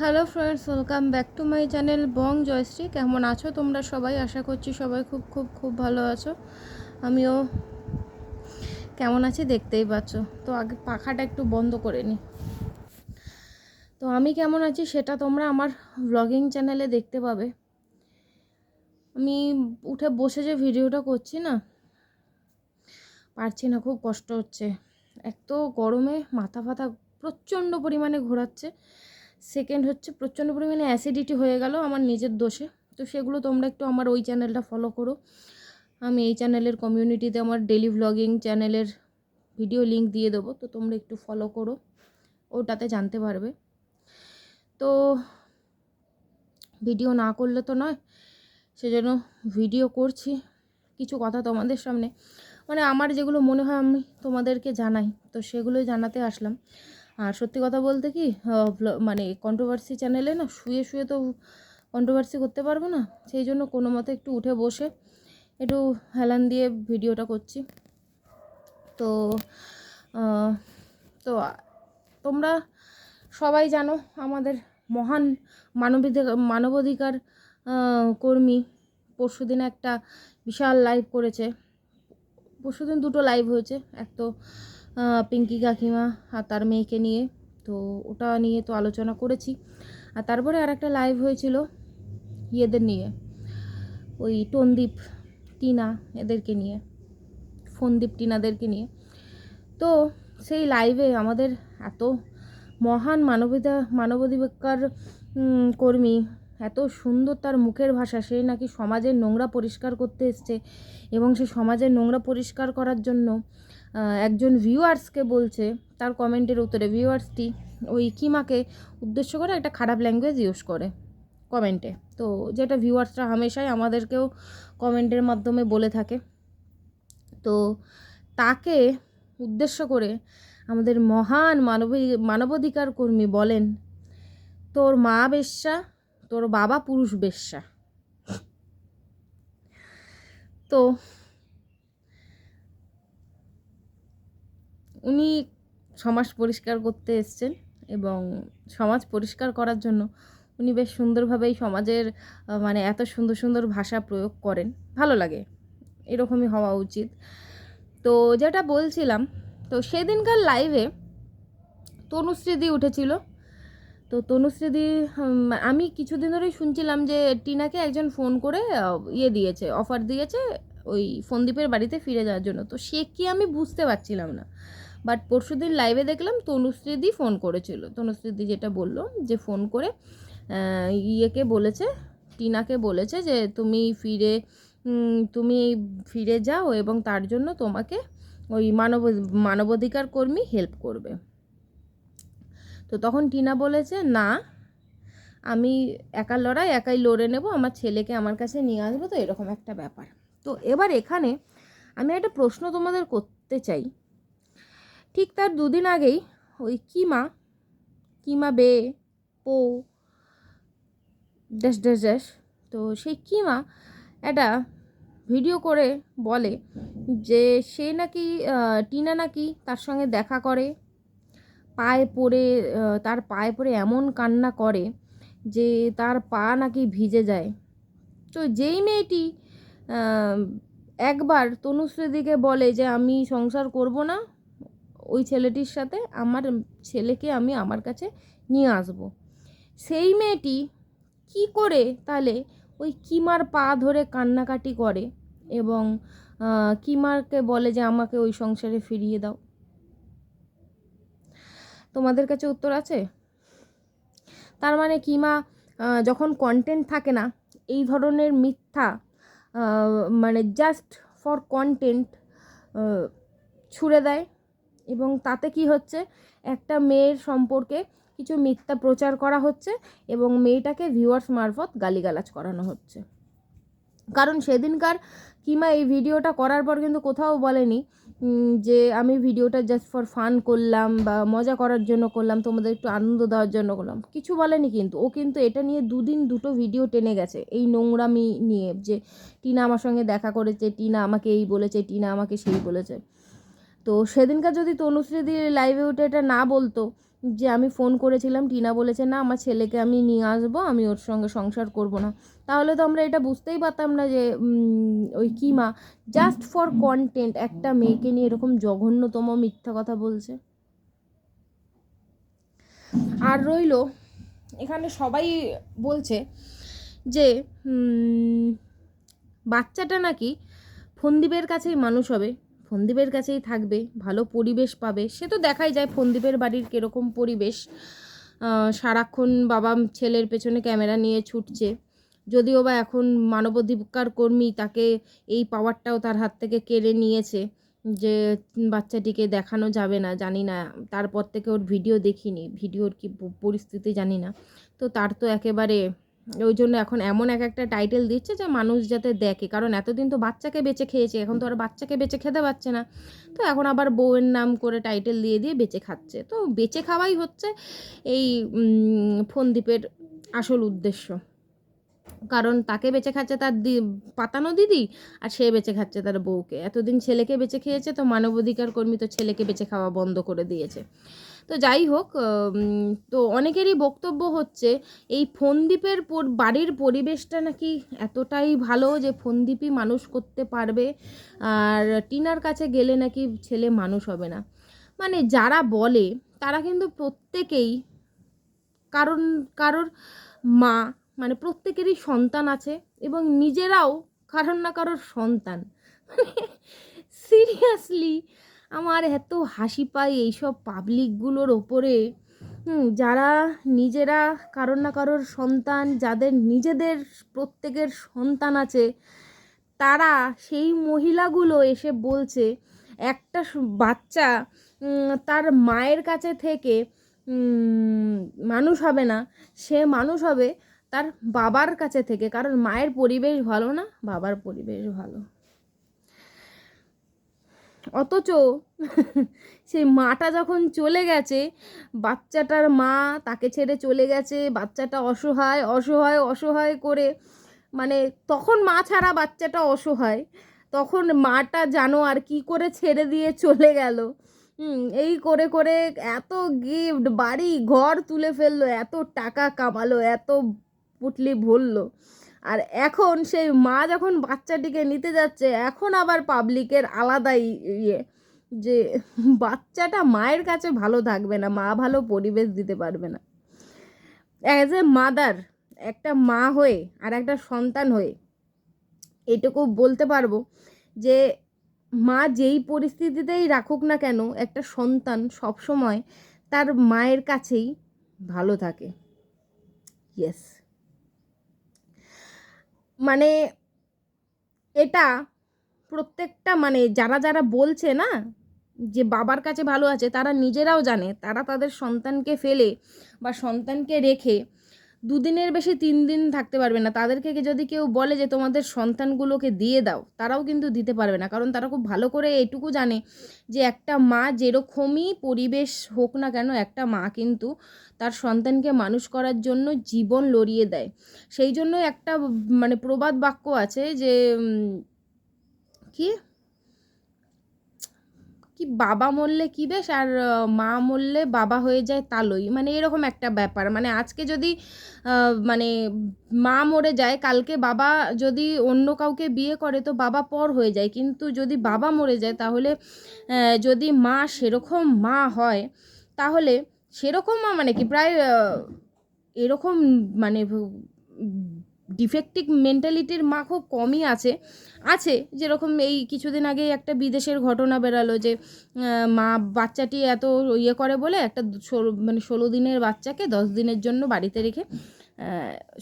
Hello friends welcome back to my channel Bong Jayashree কেমন আছো তোমরা সবাই? আশা করছি সবাই খুব খুব খুব ভালো আছো। আমিও কেমন আছি দেখতেই পাচ্ছ। তো আগে পাখাটা একটু বন্ধ করে নিই তো আমি কেমন আছি সেটা তোমরা আমার ব্লগিং চ্যানেলে দেখতে পাবে। আমি উঠে বসে যে ভিডিওটা করছি না, পারছি না, খুব কষ্ট হচ্ছে। এক তো গরমে মাথা ফাথা প্রচণ্ড পরিমাণে ঘোরাচ্ছে। সেকেন্ড হচ্ছে প্রচণ্ড পরিমাণে অ্যাসিডিটি হয়ে গেল আমার নিজের দোষে। তো সেগুলো তোমরা একটু আমার ওই চ্যানেলটা ফলো করো। আমি এই চ্যানেলের কমিউনিটিতে আমার ডেলি ভ্লগিং চ্যানেলের ভিডিও লিংক দিয়ে দেবো, তো তোমরা একটু ফলো করো। ওটাতে জানতে পারবে। তো ভিডিও না করলে তো নয়, সেজন্য ভিডিও করছি। কিছু কথা তোমাদের সামনে। মানে আমার যেগুলো মনে হয় আমি তোমাদেরকে জানাই, তো সেগুলোই জানাতে আসলাম। আর সত্যি কথা বলতে কি মানে কন্ট্রোভার্সি চ্যানেলে না শুয়ে শুয়ে তো কন্ট্রোভার্সি করতে পারব না। সেই জন্য কোনো মতে একটু উঠে বসে একটু হেলান দিয়ে ভিডিওটা করছি। তো তো তোমরা সবাই জানো আমাদের মহান মানবাধিকার মানবাধিকার কর্মী পরশুদিন একটা বিশাল লাইভ করেছে। পরশুদিন দুটো লাইভ হয়েছে। এক তো পিঙ্কি কাকিমা আর তার মেয়েকে নিয়ে। তো ওটা নিয়ে তো আলোচনা করেছি। আর তারপরে আর একটা লাইভ হয়েছিল ইয়েদের নিয়ে। ওই টনদীপ, টিনা এদেরকে নিয়ে, ফোনদীপ টিনাদেরকে নিয়ে। তো সেই লাইভে আমাদের এত মহান মানবিতা, মানবাধিকার কর্মী, এত সুন্দর তার মুখের ভাষা, সে নাকি সমাজের নোংরা পরিষ্কার করতে এসছে এবং সে সমাজের নোংরা পরিষ্কার করার জন্য একজন ভিউয়ার্সকে বলছে, তার কমেন্টের উত্তরে ভিউয়ার্সটি ওই কিমাকে উদ্দেশ্য করে একটা খারাপ ল্যাঙ্গুয়েজ ইউজ করে কমেন্টে। তো যেটা ভিউয়ার্সরা হামেশাই আমাদেরকেও কমেন্টের মাধ্যমে বলে থাকে। তো তাকে উদ্দেশ্য করে আমাদের মহান মানবী, মানবাধিকার কর্মী বলেন, তোর মা বেশ্যা, তোর বাবা পুরুষ বেশ্যা। তো উনি সমাজ পরিষ্কার করতে এসছেন এবং সমাজ পরিষ্কার করার জন্য উনি বেশ সুন্দরভাবেই সমাজের মানে এত সুন্দর সুন্দর ভাষা প্রয়োগ করেন। ভালো লাগে, এরকমই হওয়া উচিত। তো যেটা বলছিলাম, তো সেদিনকার লাইভে তনুশ্রীদি উঠেছিল। তো তনুশ্রীদি আমি কিছুদিন ধরেই শুনছিলাম যে টিনাকে একজন ফোন করে ইয়ে দিয়েছে অফার দিয়েছে ওই ফোনদীপের বাড়িতে ফিরে যাওয়ার জন্য। তো সে কি আমি বুঝতে পারছিলাম না। বাট পরশুদিন লাইভে দেখলাম তনুশ্রীদি ফোন করেছিল। তনুশ্রীদি যেটা বলল যে ফোন করে ইয়েকে বলেছে, টিনাকে বলেছে যে তুমি ফিরে তুমি ফিরে যাও এবং তার জন্য তোমাকে ওই মানব, মানবাধিকার কর্মী হেল্প করবে। তো তখন টিনা বলেছে, না, আমি একা লড়াই, একাই লড়ে নেব, আমার ছেলেকে আমার কাছে নিয়ে আসব। তো এরকম একটা ব্যাপার। তো এবার এখানে আমি একটা প্রশ্ন তোমাদের করতে চাই। ঠিক তার দুদিন আগেই ওই কিমা কিমা বে, পো, ড্যাশ ড্যাশ ড্যাশ, তো সেই কিমা একটা ভিডিও করে বলে যে সে নাকি টিনা নাকি তার সঙ্গে দেখা করে, পায়ে পড়ে তার পায়ে পড়ে এমন কান্না করে যে তার পা নাকি ভিজে যায়। তো যেই মেয়েটি একবার তনুশ্রীদিকে বলে যে আমি সংসার করব না ওই ছেলেটির সাথে আমার ছেলেকে আমি আমার কাছে নিয়ে আসব। সেই মেয়েটি কি করে তাহলে ওই কিমার পা ধরে কান্নাকাটি করে এবং কিমারকে বলে যে আমাকে ওই সংসারে ফিরিয়ে দাও? তোমাদের কাছে উত্তর আছে? তার মানে কিমা যখন কন্টেন্ট থাকে না, এই ধরনের মিথ্যা মানে জাস্ট ফর কন্টেন্ট ছুড়ে দেয়। এবং তাতে কি হচ্ছে? একটা মেয়ের সম্পর্কে কিছু মিথ্যা প্রচার করা হচ্ছে এবং মেয়েটাকে ভিউয়ার্স মারফত গালিগালাজ করানো হচ্ছে। কারণ সেদিনকার কিমা এই ভিডিওটা করার পর কিন্তু কোথাও বলেনি যে আমি ভিডিওটা জাস্ট ফর ফান করলাম বা মজা করার জন্য করলাম, তোমাদের একটু আনন্দ দেওয়ার জন্য করলাম। কিছু বলেনি কিন্তু। ও কিন্তু এটা নিয়ে দুদিন দুটো ভিডিও টেনে গেছে এই নোংরামি নিয়ে যে টিনা আমার সঙ্গে দেখা করেছে, টিনা আমাকে এই বলেছে, টিনা আমাকে সেই বলেছে। তো সেদিনকার যদি তনুশ্রী দিয়ে লাইভে উঠে এটা না বলতো যে আমি ফোন করেছিলাম, টিনা বলেছে, না, আমার ছেলেকে আমি নিয়ে আসব, আমি ওর সঙ্গে সংসার করব না। তাহলে তো আমরা এটা বুঝতেই পারতাম না যে ওই কি মা জাস্ট ফর কন্টেন্ট একটা মেয়েকে নিয়ে এরকম জঘন্যতম মিথ্যা কথা বলছে। আর রইল, এখানে সবাই বলছে যে বাচ্চাটা নাকি ফন্দীপের কাছেই মানুষ হবে। ফন্দীপের কাছেই থাকবে, ভালো পরিবেশ পাবে। সে তো দেখাই যায় ফন্দীপের বাড়ির কীরকম পরিবেশ। সারাক্ষণ বাবা ছেলের পেছনে ক্যামেরা নিয়ে ছুটছে। যদিও বা এখন মানবাধিকার কর্মী তাকে এই পাওয়ারটাও তার হাত থেকে কেড়ে নিয়েছে যে, বাচ্চাটিকে দেখানো যাবে না, জানি না। তারপর থেকে ওর ভিডিও দেখিনি। ভিডিওর কি পরিস্থিতি জানি না। তো তার তো একেবারে ওই জন্য এখন এমন এক একটা টাইটেল দিচ্ছে যে মানুষ যাতে দেখে। কারণ এতদিন তো বাচ্চাকে বেঁচে খেয়েছে, এখন তো আর বাচ্চাকে বেঁচে খেতে পারছে না। তো এখন আবার বউয়ের নাম করে টাইটেল দিয়ে দিয়ে বেঁচে খাচ্ছে। তো বেঁচে খাওয়াই হচ্ছে এই ফোনদ্বীপের আসল উদ্দেশ্য। কারণ তাকে বেঁচে খাচ্ছে তার দি, পাতানো দিদি, আর সে বেঁচে খাচ্ছে তার বউকে। এতদিন ছেলেকে বেঁচে খেয়েছে তো মানবাধিকার কর্মী তো ছেলেকে বেঁচে খাওয়া বন্ধ করে দিয়েছে। তো যাই হোক তো অনেকেরই বক্তব্য হচ্ছে, এই ফন্দীপের পর- বাড়ির পরিবেশটা নাকি এতটাই ভালো যে ফন্দীপই মানুষ করতে পারবে, আর টিনার কাছে গেলে নাকি ছেলে মানুষ হবে না। মানে যারা বলে, তারা কিন্তু প্রত্যেকেই, কারণ, কারোর মা মানে প্রত্যেকেরই সন্তান আছে, এবং নিজেরাও, কারোর না কারোর সন্তান। সিরিয়াসলি আমার এত হাসি পায় এইসব পাবলিকগুলোর ওপরে। যারা নিজেরা কারোর না কারোর সন্তান, যাদের নিজেদের প্রত্যেকের সন্তান আছে, তারা সেই মহিলাগুলো এসে বলছে, একটা বাচ্চা তার মায়ের কাছে থেকে মানুষ হবে না, সে মানুষ হবে তার বাবার কাছে থেকে। কারণ মায়ের পরিবেশ ভালো না, বাবার পরিবেশ ভালো। অথচ সেই মাটা যখন চলে গেছে, বাচ্চাটার মা তাকে ছেড়ে চলে গেছে, বাচ্চাটা অসহায় অসহায় অসহায় করে মানে তখন মা ছাড়া বাচ্চাটা অসহায়, তখন মাটা জানো আর কি করে ছেড়ে দিয়ে চলে গেল। এই করে করে এত গিফট বাড়ি, ঘর তুলে ফেলল, এত টাকা কামালো, এত পুটলি ভরলো। আর এখন সেই মা যখন বাচ্চাটিকে নিতে যাচ্ছে, এখন আবার পাবলিকের আলাদাই ইয়ে যে বাচ্চাটা মায়ের কাছে ভালো থাকবে না, মা ভালো পরিবেশ দিতে পারবে না। অ্যাজ এ মাদার একটা মা হয়ে আর একটা সন্তান হয়ে এটুকু বলতে পারব যে মা যেই পরিস্থিতিতেই রাখুক না কেন, একটা সন্তান সবসময় তার মায়ের কাছেই ভালো থাকে। ইয়েস মানে এটা প্রত্যেকটা মানে যারা যারা বলছে না যে বাবার কাছে ভালো আছে, তারা নিজেরাও জানে, তারা তাদের সন্তানকে ফেলে বা সন্তানকে রেখে দুদিনের বেশি তিন দিন থাকতে পারবে না। তাদেরকে যদি কেউ বলে যে তোমাদের সন্তানগুলোকে দিয়ে দাও, তারাও কিন্তু দিতে পারবে না। কারণ তারা খুব ভালো করে এটুকু জানে যে একটা মা যেরকমই পরিবেশ হোক না কেন, একটা মা কিন্তু তার সন্তানকে মানুষ করার জন্য জীবন লড়িয়ে দেয়। সেই জন্য একটা মানে প্রবাদ বাক্য আছে যে কি? কি বাবা মরলে কি বেশ? আর মা মরলে বাবা হয়ে যায় তালই। মানে এরকম একটা ব্যাপার। মানে আজকে যদি মানে মা মরে যায়, কালকে বাবা যদি অন্য কাউকে বিয়ে করে তো বাবা পর হয়ে যায়। কিন্তু যদি বাবা মরে যায় তাহলে যদি মা সেরকম মা হয়, তাহলে সেরকম মা মানে কি? প্রায় এরকম মানে ডিফেক্টিভ মেন্টালিটির মা খুব কমই আছে। আছে, যেরকম এই কিছুদিন আগে একটা বিদেশের ঘটনা বেরালো যে মা বাচ্চাটি এত ইয়ে করে বলে একটা মানে ষোলো দিনের বাচ্চাকে দশ দিনের জন্য বাড়িতে রেখে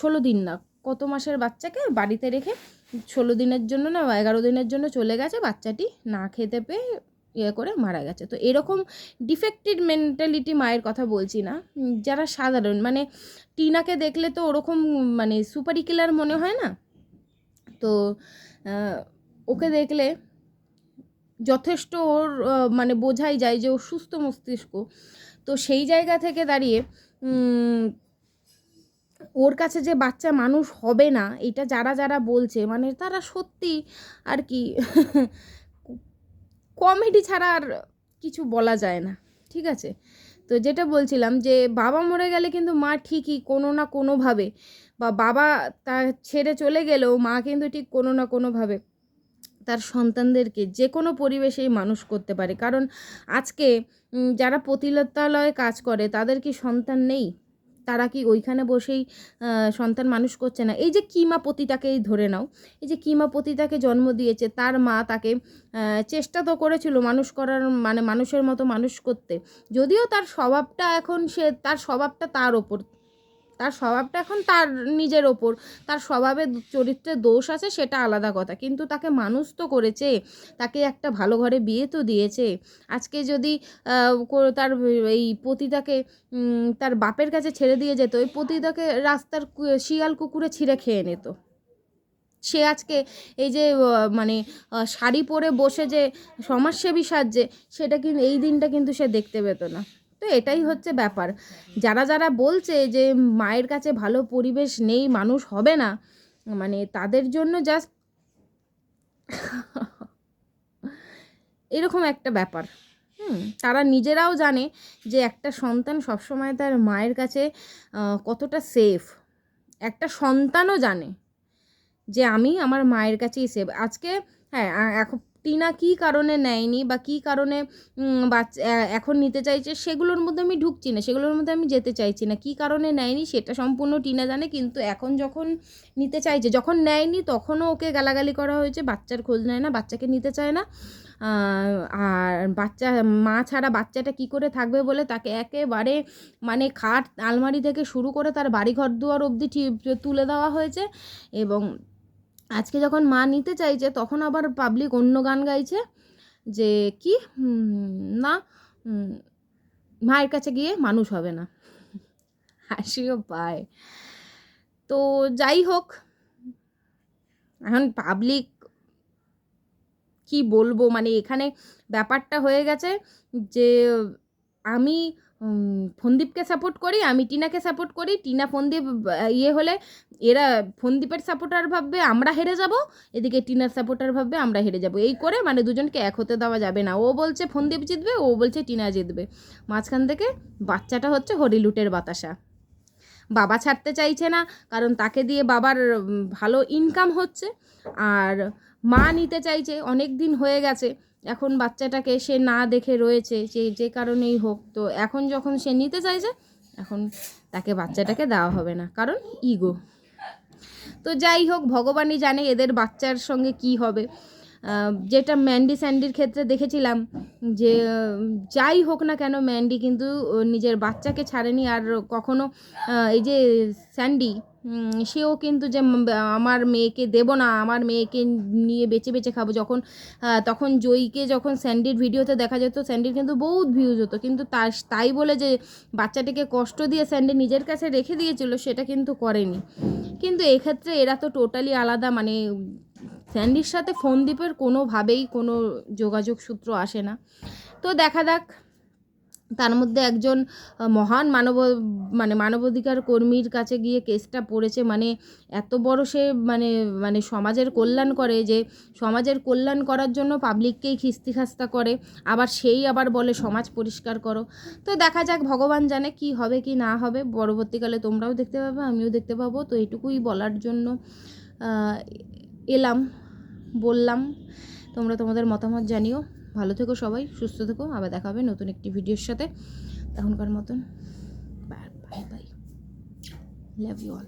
ষোলো দিন না, কত মাসের বাচ্চাকে বাড়িতে রেখে ষোলো দিনের জন্য না, এগারো দিনের জন্য চলে গেছে, বাচ্চাটি না খেতে পেয়ে ইয়ে করে মারা গেছে। তো এরকম ডিফেক্টেড মেন্টালিটি মায়ের কথা বলছি না। যারা সাধারণ মানে টিনাকে দেখলে তো ওরকম মানে সুপারি কিলার মনে হয় না? তো ওকে দেখলে যথেষ্ট ওর মানে বোঝাই যায় যে ও সুস্থ মস্তিষ্ক। তো সেই জায়গা থেকে দাঁড়িয়ে ওর কাছে যে বাচ্চা মানুষ হবে না, এটা যারা যারা বলছে মানে তারা সত্যি আর কি, কমেডি ছাড়া আর কিছু বলা যায় না। ঠিক আছে? তো যেটা বলছিলাম যে, বাবা মরে গেলে কিন্তু মা ঠিকই কোনো না কোনোভাবে বা বাবা তা ছেড়ে চলে গেলেও মা কিন্তু ঠিক কোনো না কোনোভাবে তার সন্তানদেরকে যে কোনো পরিবেশেই মানুষ করতে পারে। কারণ আজকে যারা প্রতিলতালয়ে কাজ করে তাদের কি সন্তান নেই? তারা কি ওইখানে বসেই সন্তান মানুষ করছে না? এই যে কিমা পতিতাকেই ধরে নাও। এই যে কিমা পতিতাকে জন্ম দিয়েছে, তার মা তাকে চেষ্টা তো করেছিল মানুষ করার মানে মানুষের মতো মানুষ করতে। যদিও তার স্বভাবটা এখন সে, তার স্বভাবটা তার ওপর। তার স্বভাবটা এখন তার নিজের ওপর। তার স্বভাবে চরিত্রে দোষ আছে, সেটা আলাদা কথা। কিন্তু তাকে মানুষ তো করেছে, তাকে একটা ভালো ঘরে বিয়ে তো দিয়েছে। আজকে যদি তার এই পতিতাকে তার বাপের কাছে ছেড়ে দিয়ে যেত, ওই পতিতাকে রাস্তার শিয়াল কুকুরে ছিঁড়ে খেয়ে নিত। সে আজকে এই যে মানে শাড়ি পরে বসে যে সমাজসেবী সাজছে, সেটা কিন্তু এই দিনটা কিন্তু সে দেখতে পেত না। তো এটাই হচ্ছে ব্যাপার। যারা যারা বলছে যে মায়ের কাছে ভালো পরিবেশ নেই, মানুষ হবে না মানে তাদের জন্য জাস্ট এরকম একটা ব্যাপার। হুম, তারা নিজেরাও জানে যে একটা সন্তান সবসময় তার মায়ের কাছে কতটা সেফ একটা সন্তানও জানে যে আমি আমার মায়ের কাছেই সেভ আজকে হ্যাঁ এখন টিনা কী কারণে নেয়নি বা কী কারণে বাচ্চা এখন নিতে চাইছে, সেগুলোর মধ্যে আমি ঢুকছি না, সেগুলোর মধ্যে আমি যেতে চাইছি না। কী কারণে নেয়নি সেটা সম্পূর্ণ টিনা জানে, কিন্তু এখন যখন নিতে চাইছে, যখন নেয়নি তখনও ওকে গালাগালি করা হয়েছে, বাচ্চার খোঁজ নেয় না, বাচ্চাকে নিতে চায় না। আর বাচ্চা, মা ছাড়া বাচ্চাটা কি করে থাকবে বলে তাকে একেবারে মানে খাট, আলমারি থেকে শুরু করে তার বাড়ি ঘর দুয়ার অবধি তুলে দেওয়া হয়েছে এবং আজকে যখন মা নিতে চাইছে, তখন আবার পাবলিক অন্য গান গাইছে যে, কি? না মায়ের কাছে গিয়ে মানুষ হবে না। হাসিও পায়। তো যাই হোক, এখন পাবলিক কি বলব? মানে এখানে ব্যাপারটা হয়ে গেছে যে, আমি ফন্দীপকে সাপোর্ট করি, আমি টিনাকে সাপোর্ট করি। টিনা ফন্দীপ ইয়ে হলে এরা ফন্দীপের সাপোর্টার ভাববে, আমরা হেরে যাব। এদিকে টিনার সাপোর্টার ভাববে, আমরা হেরে যাব। এই করে মানে দুজনকে এক হতে দেওয়া যাবে না। ও বলছে ফন্দীপ জিতবে, ও বলছে টিনা জিতবে। মাঝখান থেকে বাচ্চাটা হচ্ছে হরিলুটের বাতাসা। বাবা ছাড়তে চাইছে না, কারণ তাকে দিয়ে বাবার ভালো ইনকাম হচ্ছে। আর মা নিতে চাইছে অনেক দিন হয়ে গেছে। এখন বাচ্চাটাকে সে না দেখে রয়েছে, যে যে কারণেই হোক। তো এখন যখন সে নিতে চাইছে, এখন তাকে বাচ্চাটাকে দেওয়া হবে না, কারণ ইগো তো যাই হোক, ভগবানই জানে এদের বাচ্চার সঙ্গে কি হবে। যেটা ম্যান্ডি স্যান্ডির ক্ষেত্রে দেখেছিলাম, যে, যাই হোক না কেন ম্যান্ডি কিন্তু নিজের বাচ্চাকে ছাড়েনি। আর কখনো এই যে স্যান্ডি সেও কিন্তু যে আমার মেয়েকে দেব না, আমার মেয়েকে নিয়ে বেঁচে বেঁচে খাব। যখন তখন জয়ীকে যখন স্যান্ডির ভিডিওতে দেখা যেত, স্যান্ডির কিন্তু বহুত ভিউজ হতো। কিন্তু তার, তাই বলে যে বাচ্চাটিকে কষ্ট দিয়ে স্যান্ডি নিজের কাছে রেখে দিয়েছিল, সেটা কিন্তু করেনি। কিন্তু এক্ষেত্রে এরা তো টোটালি আলাদা মানে স্যান্ডির সাথে ফোনদীপের কোনোভাবেই কোনো যোগাযোগ সূত্র আসে না। তো দেখা যাক তার মধ্যে একজন মহান মানব মানে মানবাধিকার কর্মীর কাছে গিয়ে কেসটা পড়েছে। মানে এত বড় সে মানে মানে সমাজের কল্যাণ করে যে, সমাজের কল্যাণ করার জন্য পাবলিককেই খিস্তি খাস্তা করে। আবার সেই আবার বলে, সমাজ পরিষ্কার করো। তো দেখা যাক, ভগবান জানে কি হবে কি না হবে। পরবর্তীকালে তোমরাও দেখতে পাবে, আমিও দেখতে পাবো। তো এটুকুই বলার জন্য এলাম, বললাম। তোমরা তোমাদের মতামত জানিও। ভালো থেকো সবাই, সুস্থ থেকো। আবার দেখা হবে নতুন একটি ভিডিওর সাথে। তখনকার মতন, bye bye bye. Love you all